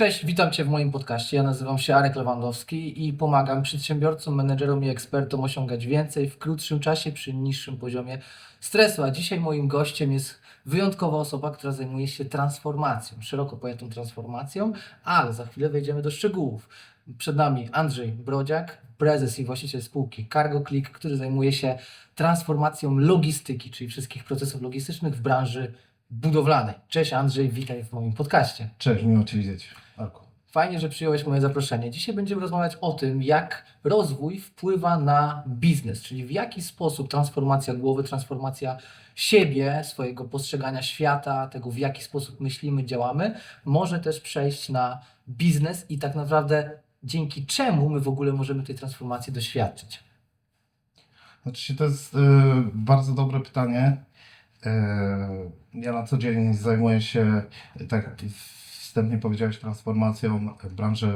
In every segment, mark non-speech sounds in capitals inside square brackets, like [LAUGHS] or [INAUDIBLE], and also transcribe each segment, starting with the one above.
Cześć, witam Cię w moim podcaście. Ja nazywam się Arek Lewandowski i pomagam przedsiębiorcom, menedżerom i ekspertom osiągać więcej w krótszym czasie przy niższym poziomie stresu. A dzisiaj moim gościem jest wyjątkowa osoba, która zajmuje się transformacją, szeroko pojętą transformacją, ale za chwilę wejdziemy do szczegółów. Przed nami Andrzej Brodziak, prezes i właściciel spółki Cargo Click, który zajmuje się transformacją logistyki, czyli wszystkich procesów logistycznych w branży budowlanej. Cześć Andrzej, witaj w moim podcaście. Cześć, miło Cię widzieć. Fajnie, że przyjąłeś moje zaproszenie. Dzisiaj będziemy rozmawiać o tym, jak rozwój wpływa na biznes, czyli w jaki sposób transformacja głowy, transformacja siebie, swojego postrzegania świata, tego w jaki sposób myślimy, działamy, może też przejść na biznes i tak naprawdę dzięki czemu my w ogóle możemy tej transformacji doświadczyć. Znaczy, to jest y, bardzo dobre pytanie. Y, ja na co dzień zajmuję się, tak jak wstępnie powiedziałeś, transformacją branży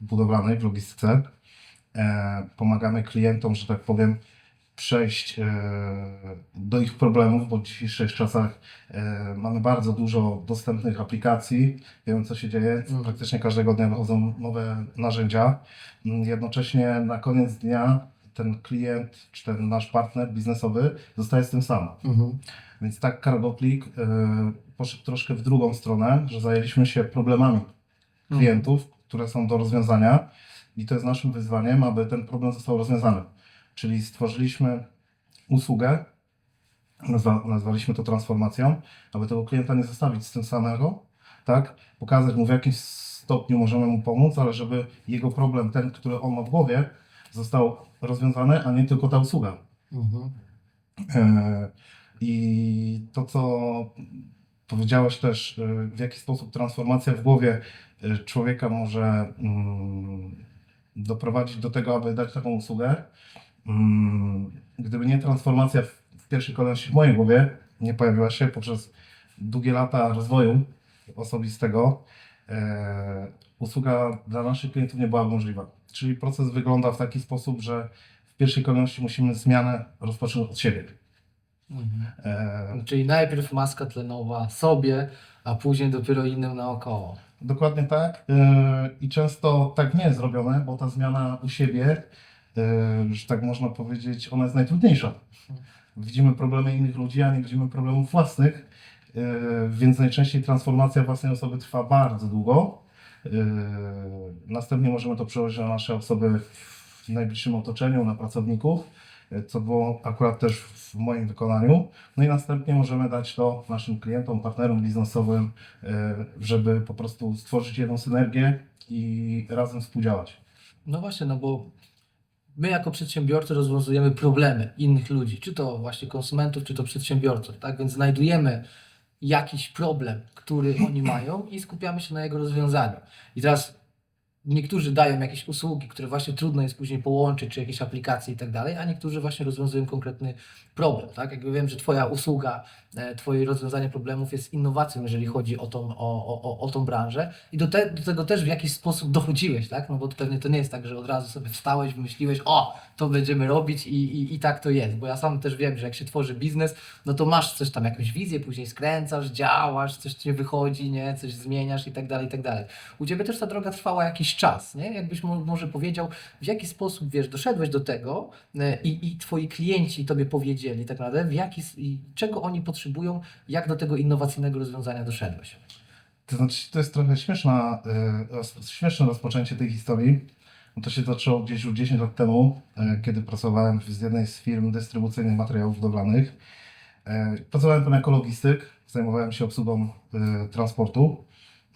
budowlanej, w logistyce. E, pomagamy klientom, że tak powiem, przejść e, do ich problemów, bo w dzisiejszych czasach e, mamy bardzo dużo dostępnych aplikacji, wiemy co się dzieje, praktycznie każdego dnia wychodzą nowe narzędzia. Jednocześnie na koniec dnia ten klient czy ten nasz partner biznesowy zostaje z tym sam. Więc tak CargoClick y, poszedł troszkę w drugą stronę, że zajęliśmy się problemami klientów, które są do rozwiązania i to jest naszym wyzwaniem, aby ten problem został rozwiązany. Czyli stworzyliśmy usługę, nazwa, nazwaliśmy to transformacją, aby tego klienta nie zostawić z tym samego, tak? Pokazać mu w jakim stopniu możemy mu pomóc, ale żeby jego problem, ten, który on ma w głowie, został rozwiązany, a nie tylko ta usługa. E, I to, co powiedziałeś też, e, w jaki sposób transformacja w głowie e, człowieka może mm, doprowadzić do tego, aby dać taką usługę. Mm, Gdyby nie transformacja w, pierwszej kolejności w mojej głowie, nie pojawiła się poprzez długie lata rozwoju osobistego, e, usługa dla naszych klientów nie byłaby możliwa. Czyli proces wygląda w taki sposób, że w pierwszej kolejności musimy zmianę rozpocząć od siebie. E, Czyli najpierw maska tlenowa sobie, a później dopiero innym naokoło. Dokładnie tak. E, I często tak nie jest zrobione, bo ta zmiana u siebie, e, że tak można powiedzieć, ona jest najtrudniejsza. Widzimy problemy innych ludzi, a nie widzimy problemów własnych, e, więc najczęściej transformacja własnej osoby trwa bardzo długo. E, Następnie możemy to przełożyć na nasze osoby w najbliższym otoczeniu, na pracowników, co było akurat też w moim wykonaniu. No i następnie możemy dać to naszym klientom, partnerom biznesowym, e, żeby po prostu stworzyć jedną synergię i razem współdziałać. No właśnie, no bo my jako przedsiębiorcy rozwiązujemy problemy innych ludzi, czy to właśnie konsumentów, czy to przedsiębiorców, tak? Więc znajdujemy jakiś problem, który oni mają i skupiamy się na jego rozwiązaniu. I teraz niektórzy dają jakieś usługi, które właśnie trudno jest później połączyć, czy jakieś aplikacje i tak dalej, a niektórzy właśnie rozwiązują konkretny problem, tak? Jakby wiem, że Twoja usługa, e, Twoje rozwiązanie problemów jest innowacją, jeżeli chodzi o tą, o, o, o, tą branżę i do, te, do tego też w jakiś sposób dochodziłeś, tak? No bo pewnie to nie jest tak, że od razu sobie wstałeś, wymyśliłeś, o, to będziemy robić i, i, i tak to jest, bo ja sam też wiem, że jak się tworzy biznes, no to masz coś tam, jakąś wizję, później skręcasz, działasz, coś ci wychodzi, nie, coś zmieniasz i tak dalej, i tak dalej. U Ciebie też ta droga trwała jakiś czas, nie? Jakbyś mo- może powiedział, w jaki sposób, wiesz, doszedłeś do tego e, i, i Twoi klienci Tobie powiedzieli tak naprawdę, w jaki, i czego oni potrzebują, jak do tego innowacyjnego rozwiązania doszedłeś. To znaczy, to jest trochę śmieszna, e, śmieszne rozpoczęcie tej historii. To się zaczęło gdzieś już 10 lat temu, e, kiedy pracowałem w jednej z firm dystrybucyjnych materiałów budowlanych. Pracowałem tam jako logistyk, zajmowałem się obsługą transportu.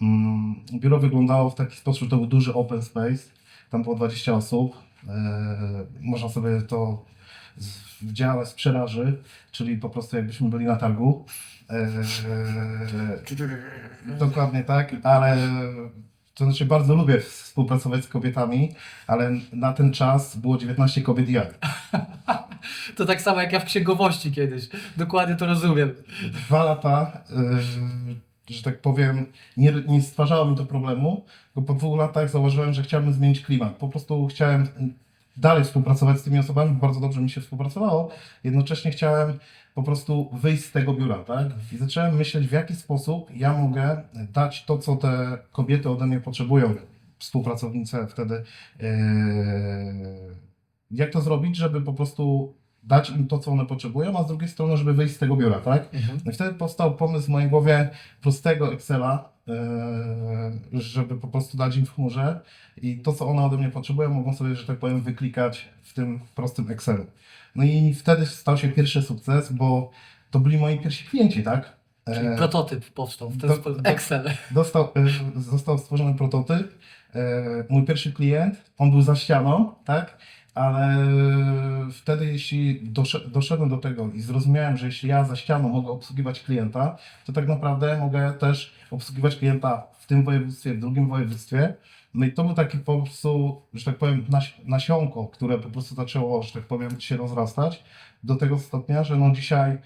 Mm, Biuro wyglądało w taki sposób, że to był duży open space, tam było 20 osób. E, Można sobie to z- w dziale sprzedaży, czyli po prostu jakbyśmy byli na targu. E, Dokładnie tak, ale to znaczy bardzo lubię współpracować z kobietami, ale na ten czas było 19 kobiet i ja. [LAUGHS] To tak samo jak ja w księgowości kiedyś. Dokładnie to rozumiem. Dwa lata, yy, że tak powiem, nie, nie stwarzało mi to problemu, bo po dwóch latach zauważyłem, że chciałbym zmienić klimat. Po prostu chciałem dalej współpracować z tymi osobami, bardzo dobrze mi się współpracowało. Jednocześnie chciałem po prostu wyjść z tego biura, tak? I zacząłem myśleć, w jaki sposób ja mogę dać to, co te kobiety ode mnie potrzebują, współpracownice wtedy. Yy, jak to zrobić, żeby po prostu dać im to, co one potrzebują, a z drugiej strony, żeby wyjść z tego biura, tak? No i wtedy powstał pomysł w mojej głowie prostego Excela, yy, żeby po prostu dać im w chmurze i to, co one ode mnie potrzebują, mogą sobie, że tak powiem, wyklikać w tym prostym Excelu. No i wtedy stał się pierwszy sukces, bo to byli moi pierwsi klienci, tak? Czyli E, prototyp powstał w ten do- sposób. Excel. [LAUGHS] Dostał, e, został stworzony prototyp. E, Mój pierwszy klient, on był za ścianą, tak? Ale wtedy, jeśli dosze- doszedłem do tego i zrozumiałem, że jeśli ja za ścianą mogę obsługiwać klienta, to tak naprawdę mogę też obsługiwać klienta w tym województwie, w drugim województwie. No i to był taki po prostu, że tak powiem, nasionko, które po prostu zaczęło, że tak powiem, się rozrastać do tego stopnia, że no dzisiaj e,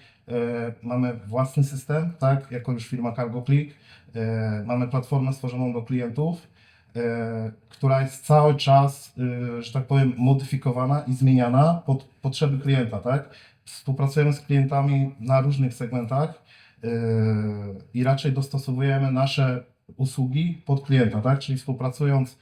mamy własny system, tak, jako już firma Cargo Click, e, mamy platformę stworzoną do klientów, która jest cały czas, e, że tak powiem, modyfikowana i zmieniana pod potrzeby klienta, tak. Współpracujemy z klientami na różnych segmentach e, i raczej dostosowujemy nasze usługi pod klienta, tak, czyli współpracując e,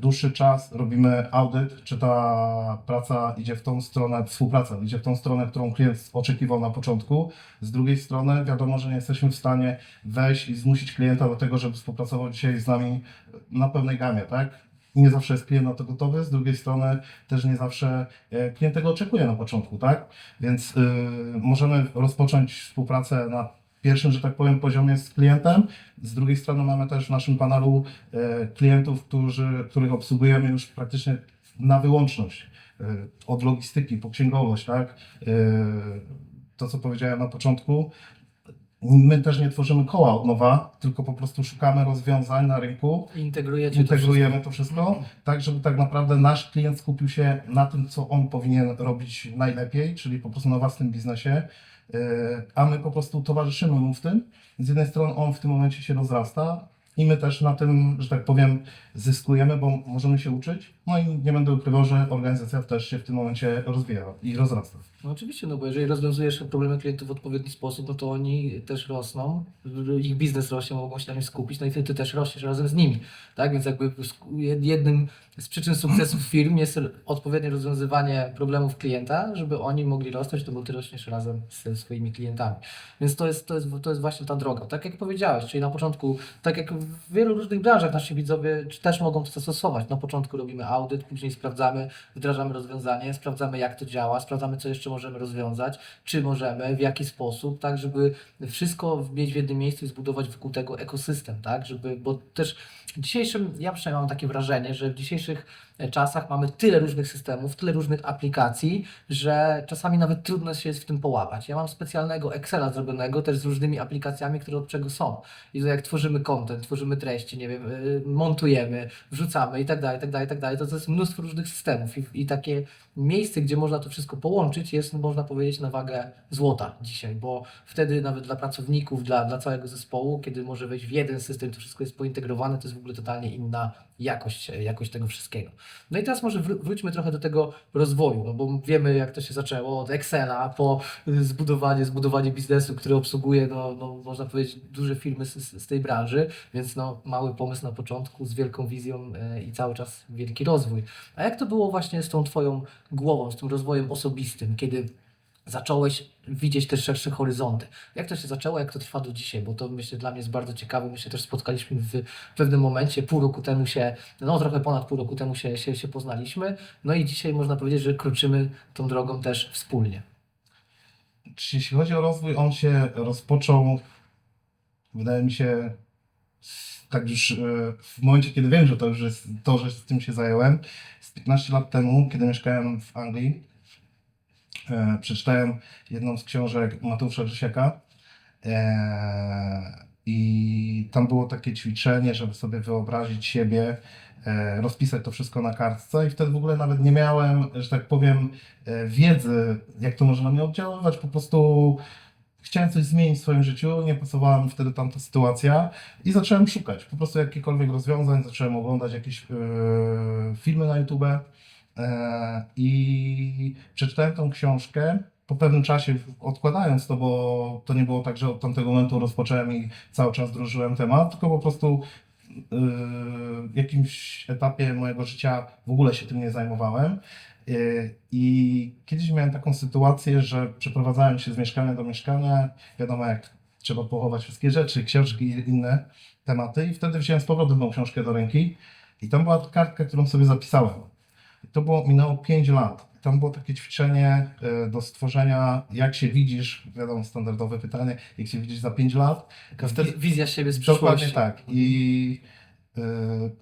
dłuższy czas robimy audyt, czy ta praca idzie w tą stronę, współpraca idzie w tą stronę, którą klient oczekiwał na początku. Z drugiej strony wiadomo, że nie jesteśmy w stanie wejść i zmusić klienta do tego, żeby współpracował dzisiaj z nami na pełnej gamie, tak? Nie zawsze jest klient na to gotowy, z drugiej strony też nie zawsze e, klient tego oczekuje na początku, tak? Więc y, możemy rozpocząć współpracę na pierwszym, że tak powiem, poziomie z klientem. Z drugiej strony mamy też w naszym panelu e, klientów, którzy, których obsługujemy już praktycznie na wyłączność. E, Od logistyki po księgowość, tak? E, To, co powiedziałem na początku. My też nie tworzymy koła od nowa, tylko po prostu szukamy rozwiązań na rynku, integrujecie to integrujemy to wszystko, tak żeby tak naprawdę nasz klient skupił się na tym, co on powinien robić najlepiej, czyli po prostu na własnym biznesie, a my po prostu towarzyszymy mu w tym. Z jednej strony on w tym momencie się rozrasta i my też na tym, że tak powiem, zyskujemy, bo możemy się uczyć. No i nie będę ukrywał, że organizacja też się w tym momencie rozwija i rozrasta. No oczywiście, no bo jeżeli rozwiązujesz problemy klientów w odpowiedni sposób, no to oni też rosną, ich biznes rośnie, mogą się na nim skupić, no i ty, ty też rośniesz razem z nimi, tak? Więc jakby jednym z przyczyn sukcesu firm jest odpowiednie rozwiązywanie problemów klienta, żeby oni mogli rosnąć, no bo ty rośniesz razem ze swoimi klientami. Więc to jest, to jest, to jest właśnie ta droga. Tak jak powiedziałeś, czyli na początku, tak jak w wielu różnych branżach nasi widzowie też mogą to zastosować. Na początku robimy audyt, później sprawdzamy, wdrażamy rozwiązanie, sprawdzamy jak to działa, sprawdzamy co jeszcze możemy rozwiązać, czy możemy, w jaki sposób, tak, żeby wszystko mieć w jednym miejscu i zbudować wokół tego ekosystem, tak, żeby, bo też w dzisiejszym, ja przynajmniej mam takie wrażenie, że w dzisiejszych czasach mamy tyle różnych systemów, tyle różnych aplikacji, że czasami nawet trudno się jest w tym połapać. Ja mam specjalnego Excela zrobionego też z różnymi aplikacjami, które od czego są. I to jak tworzymy content, tworzymy treści, nie wiem, y, montujemy, wrzucamy i tak dalej, i tak dalej, i tak dalej, to to jest mnóstwo różnych systemów i, i takie miejsce, gdzie można to wszystko połączyć jest, można powiedzieć, na wagę złota dzisiaj, bo wtedy nawet dla pracowników, dla, dla całego zespołu, kiedy może wejść w jeden system, to wszystko jest pointegrowane, to jest w ogóle totalnie inna jakość, jakość tego wszystkiego. No i teraz może wró- wróćmy trochę do tego rozwoju, no bo wiemy jak to się zaczęło od Excela po y, zbudowanie, zbudowanie biznesu, który obsługuje, no, no można powiedzieć, duże firmy z, z tej branży, więc no mały pomysł na początku z wielką wizją y, i cały czas wielki rozwój. A jak to było właśnie z tą Twoją głową, z tym rozwojem osobistym, kiedy zacząłeś widzieć te szersze horyzonty. Jak to się zaczęło, jak to trwa do dzisiaj? Bo to myślę dla mnie jest bardzo ciekawe. My się też spotkaliśmy w pewnym momencie, pół roku temu się, no trochę ponad pół roku temu się, się, się poznaliśmy. No i dzisiaj można powiedzieć, że kroczymy tą drogą też wspólnie. Czy jeśli chodzi o rozwój, on się rozpoczął, wydaje mi się, tak już e, w momencie, kiedy wiem, że to już jest to, że z tym się zająłem, z 15 lat temu, kiedy mieszkałem w Anglii, e, przeczytałem jedną z książek Mateusza Grzesiaka e, i tam było takie ćwiczenie, żeby sobie wyobrazić siebie, rozpisać to wszystko na kartce i wtedy w ogóle nawet nie miałem, że tak powiem, wiedzy, jak to może na mnie oddziaływać, po prostu chciałem coś zmienić w swoim życiu, nie pasowała mi wtedy tamta sytuacja i zacząłem szukać po prostu jakichkolwiek rozwiązań, zacząłem oglądać jakieś e, filmy na YouTube E, I przeczytałem tą książkę. Po pewnym czasie, odkładając to, bo to nie było tak, że od tamtego momentu rozpocząłem i cały czas drążyłem temat, tylko po prostu yy, jakimś etapie mojego życia w ogóle się tym nie zajmowałem. Yy, I kiedyś miałem taką sytuację, że przeprowadzałem się z mieszkania do mieszkania, wiadomo jak trzeba pochować wszystkie rzeczy, książki i inne tematy i wtedy wziąłem z powrotem tą książkę do ręki i tam była kartka, którą sobie zapisałem. I to było, minęło 5 lat. Tam było takie ćwiczenie e, do stworzenia, jak się widzisz, wiadomo, standardowe pytanie, jak się widzisz za 5 lat. Wtedy- wi- wizja siebie z Dokładnie przyszłości. tak. I e,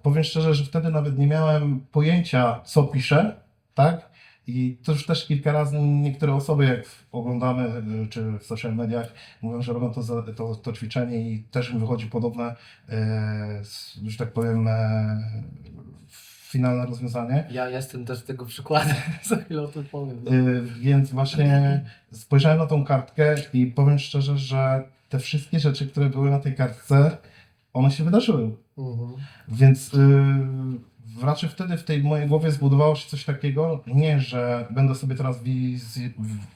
powiem szczerze, że wtedy nawet nie miałem pojęcia, co piszę, tak? I to już też kilka razy niektóre osoby, jak oglądamy e, czy w social mediach, mówią, że robią to, za, to, to ćwiczenie i też im wychodzi podobne, e, że tak powiem, e, finalne rozwiązanie. Ja jestem też tego przykładem, [LAUGHS] za chwilę o tym powiem. Y, Więc właśnie spojrzałem na tą kartkę i powiem szczerze, że te wszystkie rzeczy, które były na tej kartce, one się wydarzyły. Mhm. Więc yy, raczej wtedy w tej mojej głowie zbudowało się coś takiego, nie, że będę sobie teraz wiz,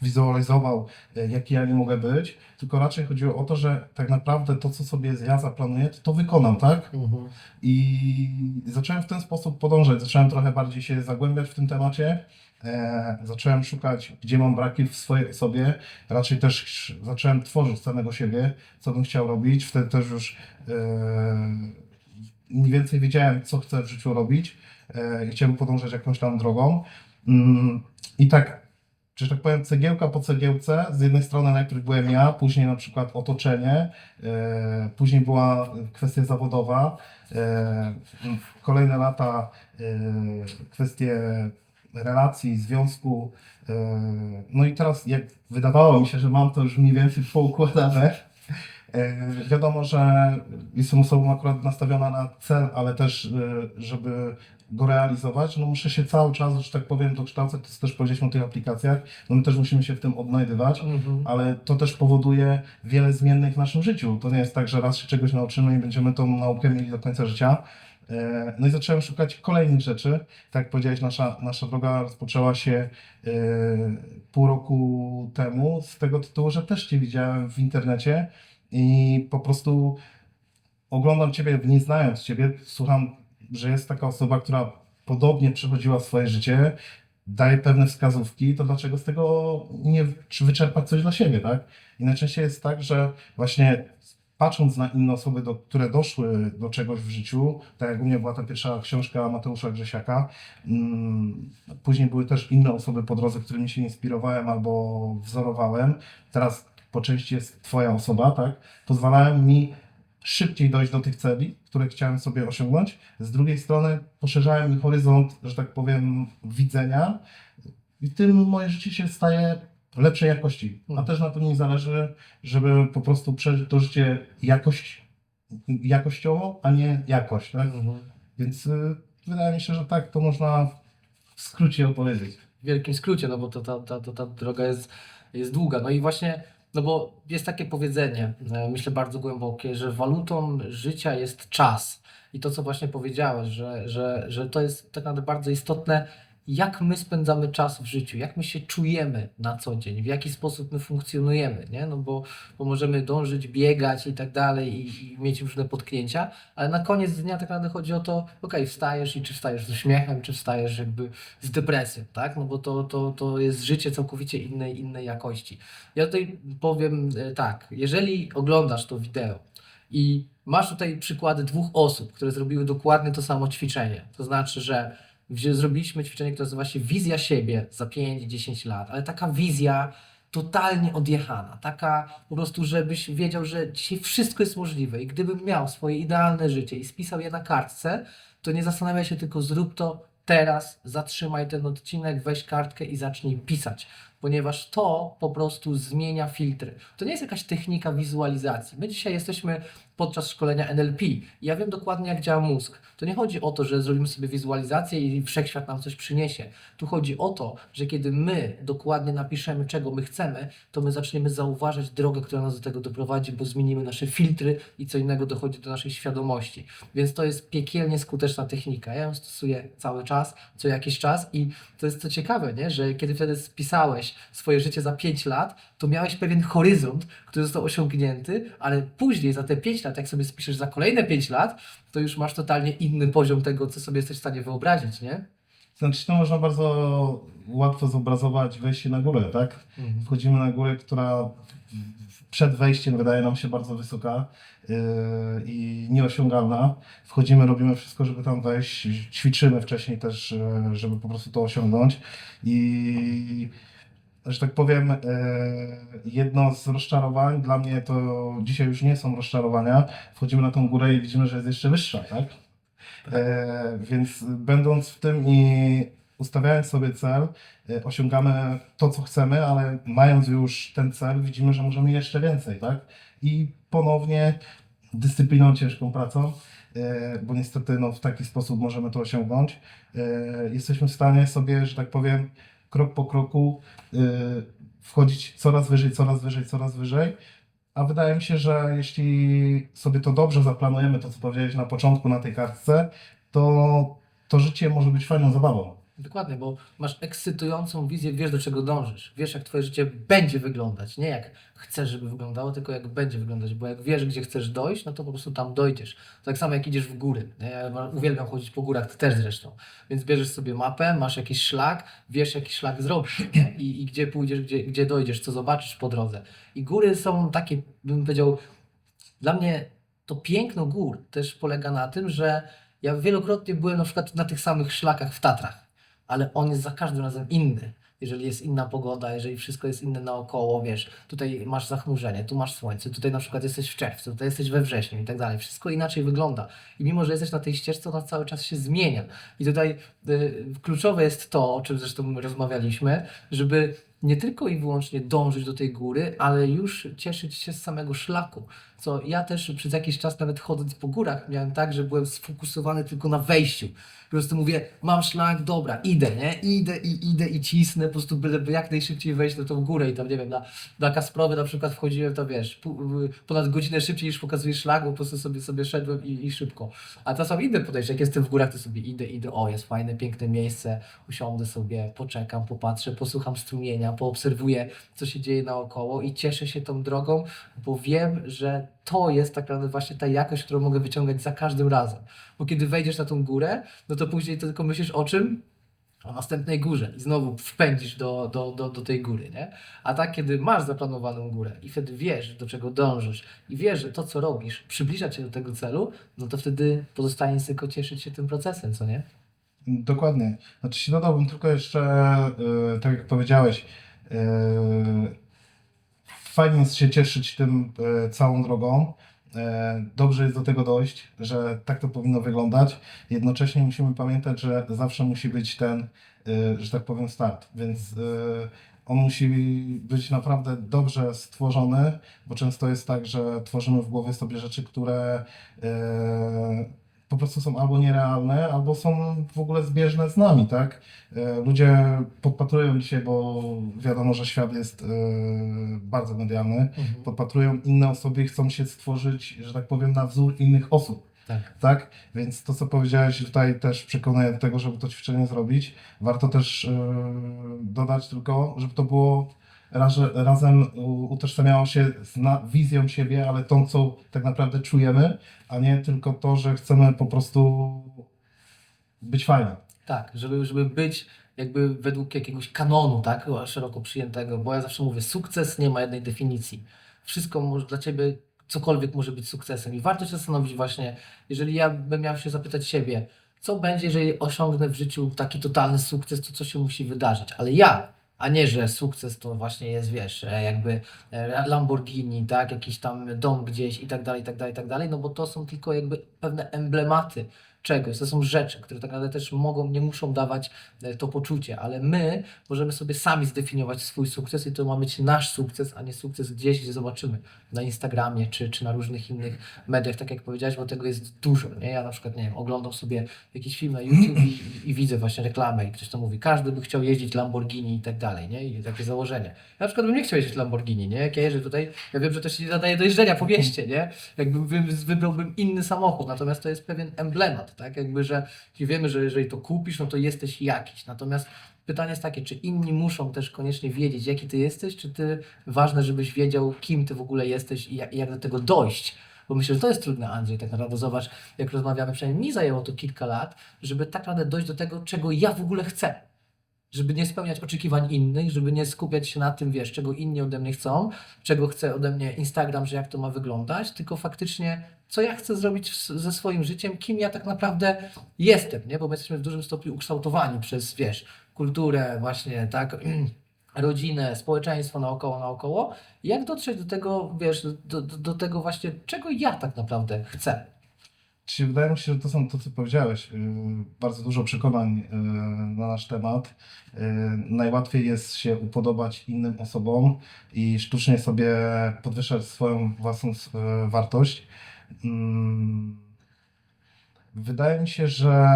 wizualizował, y, jaki ja nie mogę być, tylko raczej chodziło o to, że tak naprawdę to, co sobie ja zaplanuję, to, to wykonam, tak? Mhm. I zacząłem w ten sposób podążać. Zacząłem trochę bardziej się zagłębiać w tym temacie. E, zacząłem szukać, gdzie mam braki w swojej osobie. Raczej też zacząłem tworzyć samego siebie, co bym chciał robić. Wtedy też już e, mniej więcej wiedziałem, co chcę w życiu robić e, i chciałem podążać jakąś tam drogą. Mm, I tak, że tak powiem, cegiełka po cegiełce. Z jednej strony najpierw byłem ja, później na przykład otoczenie, e, później była kwestia zawodowa. E, kolejne lata kwestie relacji, związku. No i teraz, jak wydawało mi się, że mam to już mniej więcej poukładane, wiadomo, że jestem osobą akurat nastawiona na cel, ale też, e, żeby go realizować, no muszę się cały czas, że tak powiem, dokształcać. To też powiedzieliśmy o tych aplikacjach, no my też musimy się w tym odnajdywać Mhm. ale to też powoduje wiele zmiennych w naszym życiu. To nie jest tak, że raz się czegoś nauczymy i będziemy tą naukę mieli do końca życia. E, No i zacząłem szukać kolejnych rzeczy. Tak jak powiedziałeś, nasza, nasza droga rozpoczęła się e, pół roku temu z tego tytułu, że też Cię widziałem w internecie i po prostu oglądam Ciebie, nie znając Ciebie, słucham, że jest taka osoba, która podobnie przechodziła swoje życie, daje pewne wskazówki, to dlaczego z tego nie wyczerpać coś dla siebie, tak? I najczęściej jest tak, że właśnie patrząc na inne osoby, do, które doszły do czegoś w życiu, tak jak u mnie była ta pierwsza książka Mateusza Grzesiaka, mm, później były też inne osoby po drodze, którymi się inspirowałem albo wzorowałem, teraz po części jest Twoja osoba, tak? Pozwalałem mi szybciej dojść do tych celi, które chciałem sobie osiągnąć. Z drugiej strony poszerzałem mi horyzont, że tak powiem, widzenia i tym moje życie się staje lepszej jakości. A też na tym mi zależy, żeby po prostu przeżyć to życie jakość, jakościowo, a nie jakość. Tak? Mhm. Więc y, wydaje mi się, że tak to można w skrócie opowiedzieć. w wielkim skrócie, no bo to, ta, ta, to, ta droga jest, jest długa. No i właśnie, no bo jest takie powiedzenie, e, myślę bardzo głębokie, że walutą życia jest czas. I to, co właśnie powiedziałeś, że, że, że to jest tak naprawdę bardzo istotne, jak my spędzamy czas w życiu, jak my się czujemy na co dzień, w jaki sposób my funkcjonujemy, nie? No bo, bo możemy dążyć, biegać i tak dalej i, i mieć różne potknięcia, ale na koniec dnia tak naprawdę chodzi o to, okej, wstajesz i czy wstajesz z uśmiechem, czy wstajesz jakby z depresją, tak? No bo to, to, to jest życie całkowicie innej, innej jakości. Ja tutaj powiem e, tak, jeżeli oglądasz to wideo i masz tutaj przykłady dwóch osób, które zrobiły dokładnie to samo ćwiczenie, to znaczy, że zrobiliśmy ćwiczenie, które nazywa się wizja siebie za 5-10 lat, ale taka wizja totalnie odjechana, taka po prostu, żebyś wiedział, że dzisiaj wszystko jest możliwe i gdybym miał swoje idealne życie i spisał je na kartce, to nie zastanawiaj się, tylko zrób to teraz, zatrzymaj ten odcinek, weź kartkę i zacznij pisać. Ponieważ to po prostu zmienia filtry. To nie jest jakaś technika wizualizacji. My dzisiaj jesteśmy podczas szkolenia NLP. Ja wiem dokładnie, jak działa mózg. To nie chodzi o to, że zrobimy sobie wizualizację i wszechświat nam coś przyniesie. Tu chodzi o to, że kiedy my dokładnie napiszemy, czego my chcemy, to my zaczniemy zauważać drogę, która nas do tego doprowadzi, bo zmienimy nasze filtry i co innego dochodzi do naszej świadomości. Więc to jest piekielnie skuteczna technika. Ja ją stosuję cały czas, co jakiś czas i to jest co ciekawe, nie? że kiedy wtedy spisałeś swoje życie za 5 lat, to miałeś pewien horyzont, który został osiągnięty, ale później za te 5 lat, jak sobie spiszesz za kolejne 5 lat, to już masz totalnie inny poziom tego, co sobie jesteś w stanie wyobrazić, nie? Znaczy to można bardzo łatwo zobrazować wejście na górę, tak? Wchodzimy na górę, która przed wejściem wydaje nam się bardzo wysoka yy, i nieosiągalna. Wchodzimy, robimy wszystko, żeby tam wejść, ćwiczymy wcześniej też, yy, żeby po prostu to osiągnąć i że tak powiem, yy, jedno z rozczarowań, dla mnie to dzisiaj już nie są rozczarowania, wchodzimy na tą górę i widzimy, że jest jeszcze wyższa, tak? E, więc będąc w tym i ustawiając sobie cel, e, osiągamy to, co chcemy, ale mając już ten cel, widzimy, że możemy jeszcze więcej, tak? I ponownie dyscypliną, ciężką pracą, e, bo niestety no, w taki sposób możemy to osiągnąć. E, Jesteśmy w stanie sobie, że tak powiem, krok po kroku e, wchodzić coraz wyżej, coraz wyżej, coraz wyżej. A wydaje mi się, że jeśli sobie to dobrze zaplanujemy, to co powiedziałeś na początku na tej kartce, to to życie może być fajną zabawą. Dokładnie, bo masz ekscytującą wizję, wiesz do czego dążysz. Wiesz, jak twoje życie będzie wyglądać. Nie jak chcesz, żeby wyglądało, tylko jak będzie wyglądać. Bo jak wiesz, gdzie chcesz dojść, no to po prostu tam dojdziesz. Tak samo jak idziesz w góry. nie? Ja uwielbiam chodzić po górach, ty też zresztą. Więc bierzesz sobie mapę, masz jakiś szlak, wiesz, jaki szlak zrobisz? [LAUGHS] I, i gdzie pójdziesz, gdzie, gdzie dojdziesz, co zobaczysz po drodze. I góry są takie, bym powiedział, dla mnie to piękno gór też polega na tym, że ja wielokrotnie byłem na przykład na tych samych szlakach w Tatrach, ale on jest za każdym razem inny. Jeżeli jest inna pogoda, jeżeli wszystko jest inne naokoło, wiesz, tutaj masz zachmurzenie, tu masz słońce, tutaj na przykład jesteś w czerwcu, tutaj jesteś we wrześniu i tak dalej. Wszystko inaczej wygląda. I mimo, że jesteś na tej ścieżce, ona cały czas się zmienia. I tutaj y, kluczowe jest to, o czym zresztą rozmawialiśmy, żeby nie tylko i wyłącznie dążyć do tej góry, ale już cieszyć się z samego szlaku. Co ja też przez jakiś czas nawet chodząc po górach miałem tak, że byłem sfokusowany tylko na wejściu. Po prostu mówię, mam szlak, dobra, idę, nie? Idę i idę i cisnę, po prostu byleby jak najszybciej wejść na tą górę i tam, nie wiem, na, na Kasprowy na przykład wchodziłem, to wiesz, ponad godzinę szybciej niż pokazuje szlak, bo po prostu sobie, sobie szedłem i, i szybko. A czasem inne podejście, jak jestem w górach, to sobie idę, idę, o jest fajne, piękne miejsce, usiądę sobie, poczekam, popatrzę, posłucham strumienia, poobserwuję, co się dzieje naokoło i cieszę się tą drogą, bo wiem, że to jest tak naprawdę właśnie ta jakość, którą mogę wyciągać za każdym razem. Bo kiedy wejdziesz na tą górę, no to później tylko myślisz o czym? O następnej górze i znowu wpędzisz do, do, do, do tej góry, nie? A tak, kiedy masz zaplanowaną górę i wtedy wiesz, do czego dążysz i wiesz, że to, co robisz, przybliża cię do tego celu, no to wtedy pozostanie nic tylko cieszyć się tym procesem, co nie? Dokładnie. Znaczy się dodałbym tylko jeszcze, e, tak jak powiedziałeś, e, fajnie jest się cieszyć tym e, całą drogą. Dobrze jest do tego dojść, że tak to powinno wyglądać. Jednocześnie musimy pamiętać, że zawsze musi być ten, że tak powiem, start. Więc on musi być naprawdę dobrze stworzony, bo często jest tak, że tworzymy w głowie sobie rzeczy, które po prostu są albo nierealne, albo są w ogóle zbieżne z nami, tak? E, Ludzie podpatrują dzisiaj, bo wiadomo, że świat jest e, bardzo medialny, podpatrują inne osoby i chcą się stworzyć, że tak powiem, na wzór innych osób. Tak. Tak? Więc to, co powiedziałeś, tutaj też przekonuje do tego, żeby to ćwiczenie zrobić. Warto też e, dodać tylko, żeby to było raz, razem utożsamiało się z wizją siebie, ale tą, co tak naprawdę czujemy, a nie tylko to, że chcemy po prostu być fajni. Tak, żeby, żeby być jakby według jakiegoś kanonu, tak, szeroko przyjętego, bo ja zawsze mówię, sukces nie ma jednej definicji. Wszystko może dla Ciebie, cokolwiek może być sukcesem i warto się zastanowić właśnie, jeżeli ja bym miał się zapytać siebie, co będzie, jeżeli osiągnę w życiu taki totalny sukces, to co się musi wydarzyć, ale ja, a nie, że sukces to właśnie jest, wiesz, e, jakby e, Lamborghini, tak, jakiś tam dom gdzieś i tak dalej, i tak dalej, i tak dalej, no bo to są tylko jakby pewne emblematy czegoś. To są rzeczy, które tak naprawdę też mogą, nie muszą dawać e, to poczucie, ale my możemy sobie sami zdefiniować swój sukces i to ma być nasz sukces, a nie sukces gdzieś, gdzie zobaczymy na Instagramie czy, czy na różnych innych mediach, tak jak powiedziałeś, bo tego jest dużo. Nie? Ja na przykład, nie wiem, oglądam sobie jakiś film na YouTube i, i widzę właśnie reklamę i ktoś to mówi, każdy by chciał jeździć Lamborghini i tak dalej, nie? I takie założenie. Ja na przykład bym nie chciał jeździć Lamborghini, nie? Jak ja jeżdżę tutaj, ja wiem, że to się nie nadaje do jeżdżenia po mieście, nie? Jakbym wy, wybrałbym inny samochód, natomiast to jest pewien emblemat, tak? Jakby, że wiemy, że jeżeli to kupisz, no to jesteś jakiś. Natomiast pytanie jest takie, czy inni muszą też koniecznie wiedzieć, jaki ty jesteś, czy ty ważne, żebyś wiedział, kim ty w ogóle jesteś i jak, i jak do tego dojść. Bo myślę, że to jest trudne, Andrzej, tak naprawdę. Zobacz, jak rozmawiamy, przynajmniej mi zajęło to kilka lat, żeby tak naprawdę dojść do tego, czego ja w ogóle chcę. Żeby nie spełniać oczekiwań innych, żeby nie skupiać się na tym, wiesz, czego inni ode mnie chcą, czego chce ode mnie Instagram, że jak to ma wyglądać, tylko faktycznie, co ja chcę zrobić ze swoim życiem, kim ja tak naprawdę jestem, nie? Bo my jesteśmy w dużym stopniu ukształtowani przez, wiesz, kulturę właśnie, tak, [CLEARS THROAT] rodzinę, społeczeństwo naokoło, naokoło. Jak dotrzeć do tego, wiesz, do, do tego właśnie, czego ja tak naprawdę chcę? Czyli wydaje mi się, że to są to, co powiedziałeś. Yy, Bardzo dużo przekonań yy, na nasz temat. Yy, Najłatwiej jest się upodobać innym osobom i sztucznie sobie podwyższać swoją własną wartość. Mm, Wydaje mi się, że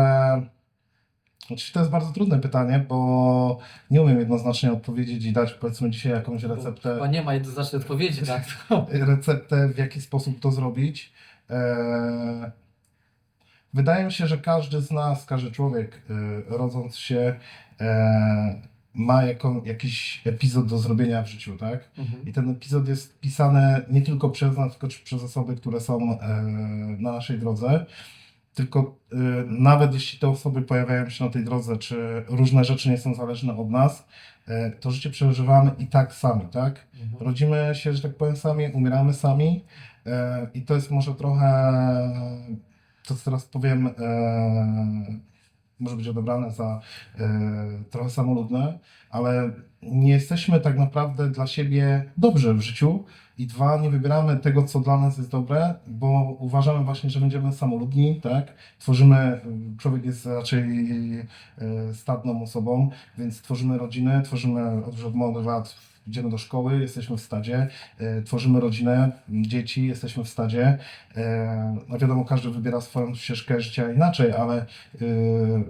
Oczywiście to jest bardzo trudne pytanie, bo nie umiem jednoznacznie odpowiedzieć i dać powiedzmy dzisiaj jakąś receptę Chyba nie ma jednoznacznej odpowiedzi na to. [LAUGHS] receptę, w jaki sposób to zrobić. Eee, Wydaje mi się, że każdy z nas, każdy człowiek e, rodząc się e, ma jaką, jakiś epizod do zrobienia w życiu, tak? Mhm. I ten epizod jest pisany nie tylko przez nas, tylko przez osoby, które są e, na naszej drodze. Tylko e, nawet jeśli te osoby pojawiają się na tej drodze, czy różne rzeczy nie są zależne od nas, e, to życie przeżywamy i tak sami, tak? Mhm. Rodzimy się, że tak powiem, sami, umieramy sami e, i to jest może trochę, co teraz powiem, e, może być odebrane za e, trochę samoludne, ale nie jesteśmy tak naprawdę dla siebie dobrze w życiu i dwa, nie wybieramy tego, co dla nas jest dobre, bo uważamy właśnie, że będziemy samoludni, tak? Tworzymy, człowiek jest raczej e, stadną osobą, więc tworzymy rodziny, tworzymy już od młodych lat, idziemy do szkoły, jesteśmy w stadzie, e, tworzymy rodzinę, dzieci, jesteśmy w stadzie. E, no wiadomo, każdy wybiera swoją ścieżkę życia inaczej, ale e,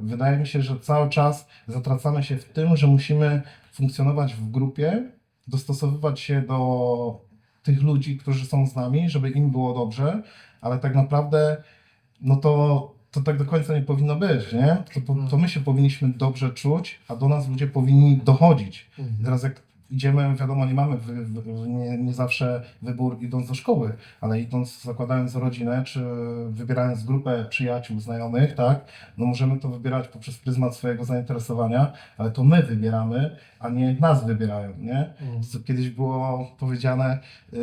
wydaje mi się, że cały czas zatracamy się w tym, że musimy funkcjonować w grupie, dostosowywać się do tych ludzi, którzy są z nami, żeby im było dobrze, ale tak naprawdę no to, to tak do końca nie powinno być, nie? To, to my się powinniśmy dobrze czuć, a do nas ludzie powinni dochodzić. Mhm. Teraz jak idziemy, wiadomo, nie mamy wy, wy, nie, nie zawsze wybór idąc do szkoły, ale idąc, zakładając rodzinę, czy wybierając grupę przyjaciół, znajomych, tak, no możemy to wybierać poprzez pryzmat swojego zainteresowania, ale to my wybieramy, a nie nas wybierają, nie? Mhm. Co kiedyś było powiedziane yy,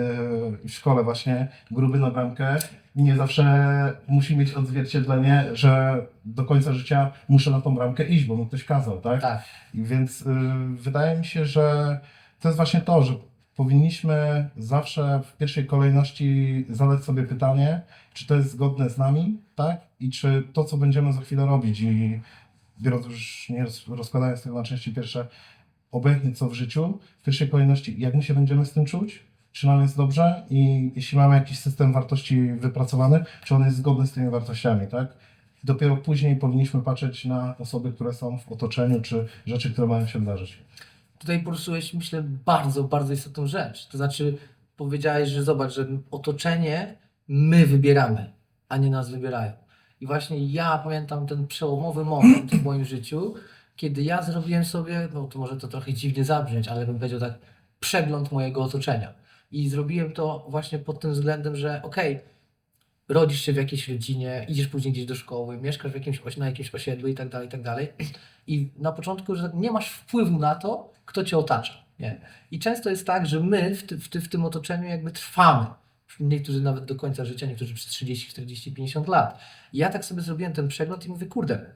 w szkole właśnie, gruby na bramkę nie zawsze musi mieć odzwierciedlenie, że do końca życia muszę na tą bramkę iść, bo mi ktoś kazał, tak? Tak. I Więc y, wydaje mi się, że to jest właśnie to, że powinniśmy zawsze w pierwszej kolejności zadać sobie pytanie, czy to jest zgodne z nami, tak? I czy to, co będziemy za chwilę robić i biorąc już, nie roz- rozkładając tego na części pierwsze, obojętnie co w życiu, w pierwszej kolejności, jak my się będziemy z tym czuć, czy nam jest dobrze i jeśli mamy jakiś system wartości wypracowany, czy on jest zgodny z tymi wartościami, tak? Dopiero później powinniśmy patrzeć na osoby, które są w otoczeniu, czy rzeczy, które mają się wydarzyć. Tutaj poruszyłeś, myślę, bardzo, bardzo istotną rzecz. To znaczy, powiedziałeś, że zobacz, że otoczenie my wybieramy, a nie nas wybierają. I właśnie ja pamiętam ten przełomowy moment w moim życiu, kiedy ja zrobiłem sobie, no to może to trochę dziwnie zabrzmieć, ale bym powiedział tak, przegląd mojego otoczenia. I zrobiłem to właśnie pod tym względem, że okej, rodzisz się w jakiejś rodzinie, idziesz później gdzieś do szkoły, mieszkasz w jakimś, na jakimś osiedlu i tak dalej, i tak dalej. I na początku, nie masz wpływu na to, kto cię otacza. Nie? I często jest tak, że my w, ty, w, ty, w tym otoczeniu jakby trwamy. Niektórzy nawet do końca życia, niektórzy przez 30, 40, 50 lat. I ja tak sobie zrobiłem ten przegląd i mówię, kurde,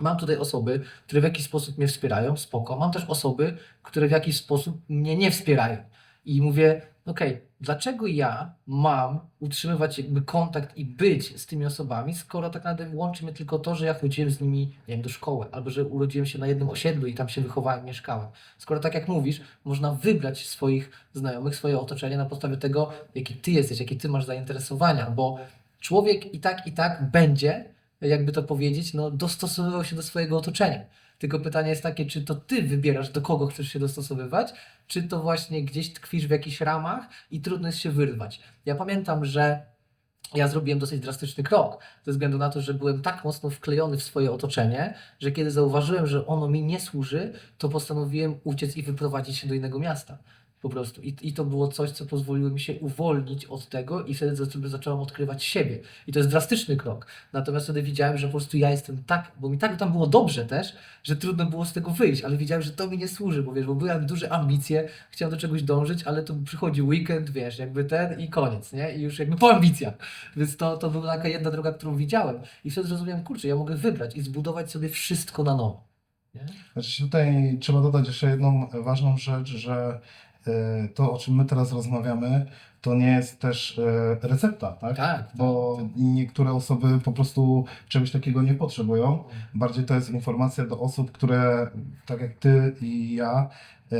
mam tutaj osoby, które w jakiś sposób mnie wspierają, spoko. Mam też osoby, które w jakiś sposób mnie nie wspierają. I mówię, okej, dlaczego ja mam utrzymywać jakby kontakt i być z tymi osobami, skoro tak naprawdę łączy mnie tylko to, że ja chodziłem z nimi, nie wiem, do szkoły, albo że urodziłem się na jednym osiedlu i tam się wychowałem, mieszkałem. Skoro tak jak mówisz, można wybrać swoich znajomych, swoje otoczenie na podstawie tego, jaki ty jesteś, jakie ty masz zainteresowania, bo człowiek i tak, i tak będzie, jakby to powiedzieć, no, dostosowywał się do swojego otoczenia. Tylko pytanie jest takie, czy to ty wybierasz, do kogo chcesz się dostosowywać, czy to właśnie gdzieś tkwisz w jakichś ramach i trudno jest się wyrwać. Ja pamiętam, że ja zrobiłem dosyć drastyczny krok, ze względu na to, że byłem tak mocno wklejony w swoje otoczenie, że kiedy zauważyłem, że ono mi nie służy, to postanowiłem uciec i wyprowadzić się do innego miasta. Po prostu. I, I to było coś, co pozwoliło mi się uwolnić od tego i wtedy za- zacząłem odkrywać siebie. I to jest drastyczny krok. Natomiast wtedy widziałem, że po prostu ja jestem tak, bo mi tak tam było dobrze też, że trudno było z tego wyjść, ale wiedziałem, że to mi nie służy, bo wiesz, bo byłem duże ambicje, chciałem do czegoś dążyć, ale to przychodzi weekend, wiesz, jakby ten i koniec, nie? I już jakby po ambicjach. Więc to, to była taka jedna droga, którą widziałem. I wtedy zrozumiałem, kurczę, ja mogę wybrać i zbudować sobie wszystko na nowo. Nie? Znaczy tutaj trzeba dodać jeszcze jedną ważną rzecz, że to, o czym my teraz rozmawiamy, to nie jest też e, recepta, tak? Tak. Bo niektóre osoby po prostu czegoś takiego nie potrzebują. Bardziej to jest informacja do osób, które, tak jak ty i ja, e,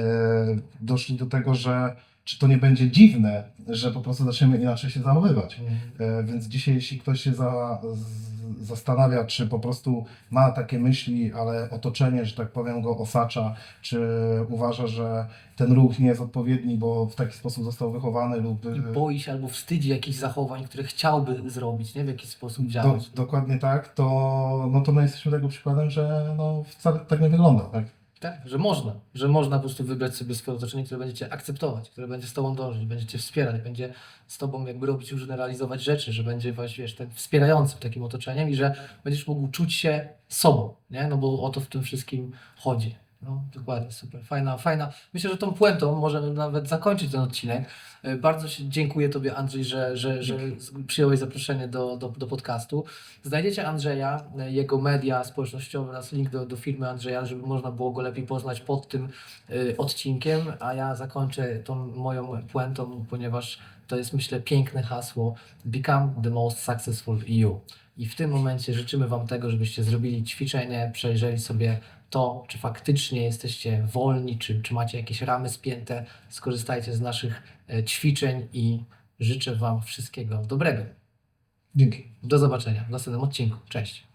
doszli do tego, że czy to nie będzie dziwne, że po prostu zaczniemy inaczej się zachowywać. Mhm. E, Więc dzisiaj, jeśli ktoś się za, z, zastanawia, czy po prostu ma takie myśli, ale otoczenie, że tak powiem, go osacza, czy uważa, że ten ruch nie jest odpowiedni, bo w taki sposób został wychowany lub I e, boi się albo wstydzi jakichś zachowań, które chciałby zrobić, nie? W jakiś sposób do, działać. dokładnie tak, to, no to my jesteśmy tego przykładem, że no wcale tak nie wygląda. Tak? Tak, że można, że można po prostu wybrać sobie swoje otoczenie, które będzie cię akceptować, które będzie z tobą dążyć, będzie cię wspierać, będzie z tobą jakby robić różne realizować rzeczy, że będzie właśnie, ten wspierającym takim otoczeniem i że będziesz mógł czuć się sobą, nie? No bo o to w tym wszystkim chodzi. No, dokładnie, super. Fajna, fajna. Myślę, że tą puentą możemy nawet zakończyć ten odcinek. E, Bardzo się dziękuję Tobie, Andrzej, że, że, że przyjąłeś zaproszenie do, do, do podcastu. Znajdziecie Andrzeja, e, jego media społecznościowe oraz link do, do firmy Andrzeja, żeby można było go lepiej poznać pod tym e, odcinkiem, a ja zakończę tą moją puentą, ponieważ to jest myślę piękne hasło Become the most successful you. I w tym momencie życzymy Wam tego, żebyście zrobili ćwiczenie, przejrzeli sobie to, czy faktycznie jesteście wolni, czy, czy macie jakieś ramy spięte. Skorzystajcie z naszych e, ćwiczeń i życzę Wam wszystkiego dobrego. Dzięki. Do zobaczenia w następnym odcinku. Cześć.